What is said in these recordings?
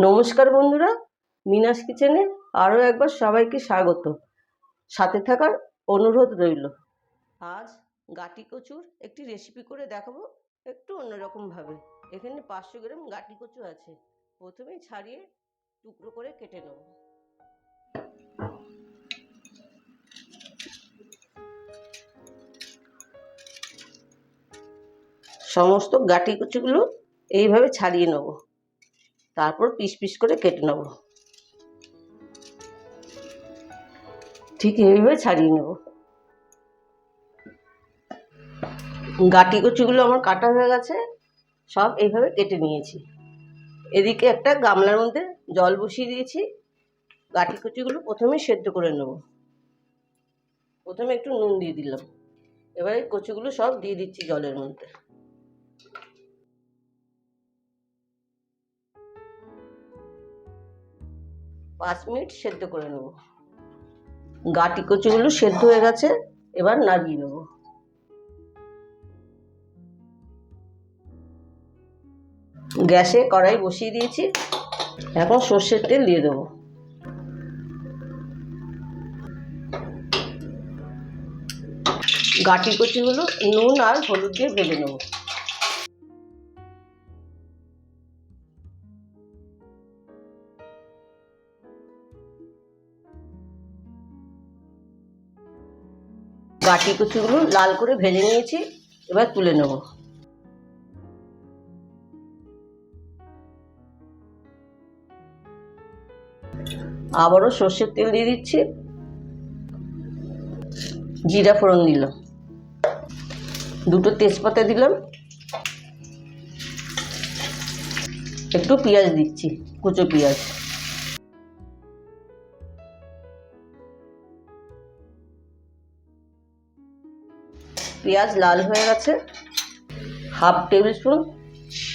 নমস্কার বন্ধুরা, মিনাস কিচেনে আরও একবার সবাইকে স্বাগত। সাথে থাকার অনুরোধ রইল। আজ গাটি কচুর একটি রেসিপি করে দেখাবো একটু অন্যরকমভাবে। এখানে পাঁচশো গ্রাম গাটি কচু আছে। প্রথমেই ছাড়িয়ে টুকরো করে কেটে নেব। সমস্ত গাটি কচুগুলো এইভাবে ছাড়িয়ে নেব। তারপর পিস পিস করে কেটে নেব। ঠিক এইভাবে ছাড়িয়ে নেব। গাটি কচুগুলো আমার কাটা হয়ে গেছে, সব এইভাবে কেটে নিয়েছি। এদিকে একটা গামলার মধ্যে জল বসিয়ে দিয়েছি। গাটি কচুগুলো প্রথমে সেদ্ধ করে নেব। প্রথমে একটু নুন দিয়ে দিলাম। এবারে কচুগুলো সব দিয়ে দিচ্ছি জলের মধ্যে। পাঁচ মিনিট সেদ্ধ করে নেব। গাটি কচুগুলো সেদ্ধ হয়ে গেছে, এবার নাড়িয়ে নেব। গ্যাসে কড়াই বসিয়ে দিয়েছি, এখন সর্ষের তেল দিয়ে দেবো। গাটি কচুগুলো নুন আর হলুদ দিয়ে ভেজে নেব। গাটি কচুগুলো লাল করে ভেজে নিয়েছি, এবার তুলে নেব। আবারও সর্ষের তেল দিয়ে দিচ্ছি। জিরা ফোড়ন দিলাম। দুটো তেজপাতা দিলাম। একটু পেঁয়াজ দিচ্ছি, কুচো পেঁয়াজ। পেঁয়াজ লাল হয়ে গেছে, হাফ টেবিল স্পুন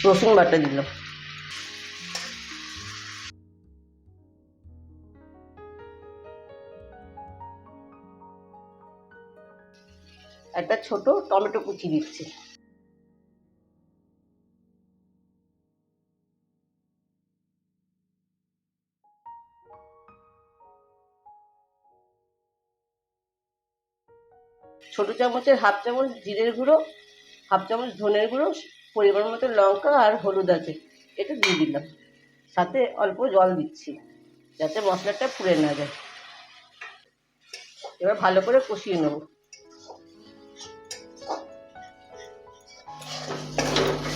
রসুন বাটা দিলাম। একটা ছোট টমেটো কুচি দিচ্ছি। ছোট চামচের হাফ চামচ জিরের গুঁড়ো, হাফ চামচ ধনের গুঁড়ো, পরিমাণ মতো লঙ্কা আর হলুদ আছে। এটা দিয়ে দিলাম। সাথে অল্প জল দিচ্ছি, যাতে মশলাটা পুড়ে না যায়। এবার ভালো করে কষিয়ে নেব।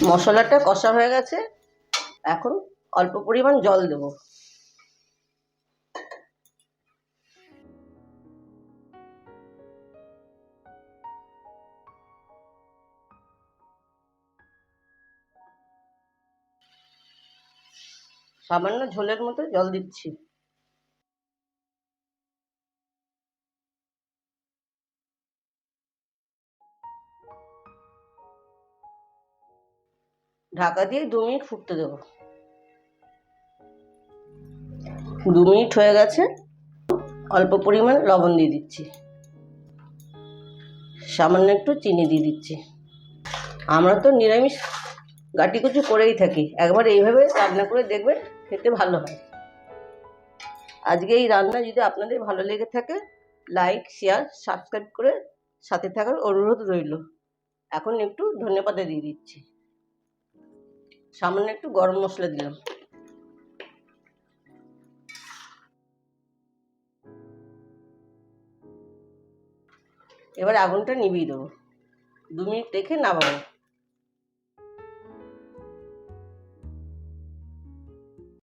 মশলাটা কষা হয়ে গেছে। এখন অল্প পরিমাণ জল দেবো। সামান্য ঝোলের মতো জল দিচ্ছি। ঢাকা দিয়ে দু মিনিট ফুটতে দেবো। দু মিনিট হয়ে গেছে। অল্প পরিমাণ লবণ দিয়ে দিচ্ছি। সামান্য একটু চিনি দিয়ে দিচ্ছি। আমরা তো নিরামিষ গাটি কুচু করেই থাকি। একবার এইভাবে রান্না করে দেখবেন, খেতে ভালো হয়। আজকে এই রান্না যদি আপনাদের ভালো লেগে থাকে লাইক শেয়ার সাবস্ক্রাইব করে সাথে থাকার অনুরোধ রইল। এখন একটু ধনেপাতা দিয়ে দিচ্ছি। সামান্য একটু গরম মশলা দিলাম। এবার আগুনটা নিভিয়ে দেবো। দু মিনিট রেখে নামাবো।